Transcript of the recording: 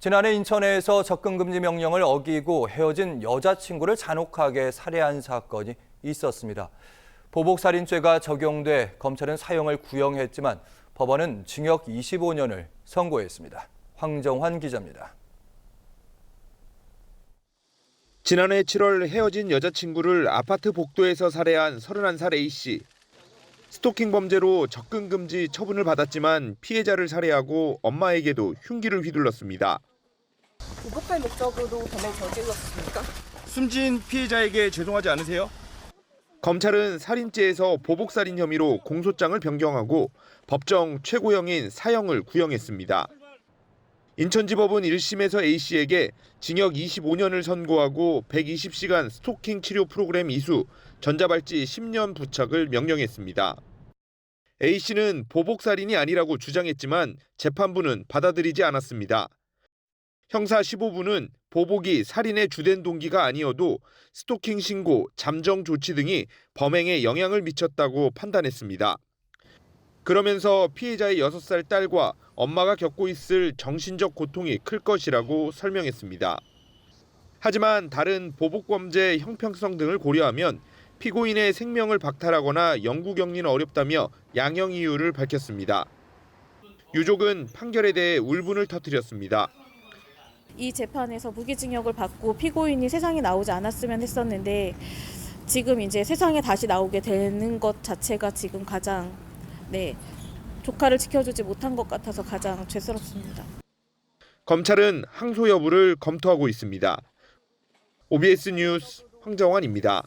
지난해 인천에서 접근금지 명령을 어기고 헤어진 여자친구를 잔혹하게 살해한 사건이 있었습니다. 보복살인죄가 적용돼 검찰은 사형을 구형했지만 법원은 징역 25년을 선고했습니다. 황정환 기자입니다. 지난해 7월 헤어진 여자친구를 아파트 복도에서 살해한 31살 A씨. 스토킹 범죄로 접근 금지 처분을 받았지만 피해자를 살해하고 엄마에게도 흉기를 휘둘렀습니다. 보복할 목적으로 범행 저질렀습니까? 숨진 피해자에게 죄송하지 않으세요? 검찰은 살인죄에서 보복살인 혐의로 공소장을 변경하고 법정 최고형인 사형을 구형했습니다. 인천지법은 1심에서 A씨에게 징역 25년을 선고하고 120시간 스토킹 치료 프로그램 이수, 전자발찌 10년 부착을 명령했습니다. A씨는 보복살인이 아니라고 주장했지만 재판부는 받아들이지 않았습니다. 형사 15부는 보복이 살인의 주된 동기가 아니어도 스토킹 신고, 잠정 조치 등이 범행에 영향을 미쳤다고 판단했습니다. 그러면서 피해자의 6살 딸과 엄마가 겪고 있을 정신적 고통이 클 것이라고 설명했습니다. 하지만 다른 보복범죄 형평성 등을 고려하면 피고인의 생명을 박탈하거나 영구 격리는 어렵다며 양형 이유를 밝혔습니다. 유족은 판결에 대해 울분을 터뜨렸습니다. 이 재판에서 무기징역을 받고 피고인이 세상에 나오지 않았으면 했었는데 지금 이제 세상에 다시 나오게 되는 것 자체가 지금 가장 네 조카를 지켜주지 못한 것 같아서 가장 죄스럽습니다. 검찰은 항소 여부를 검토하고 있습니다. OBS 뉴스 황정환입니다.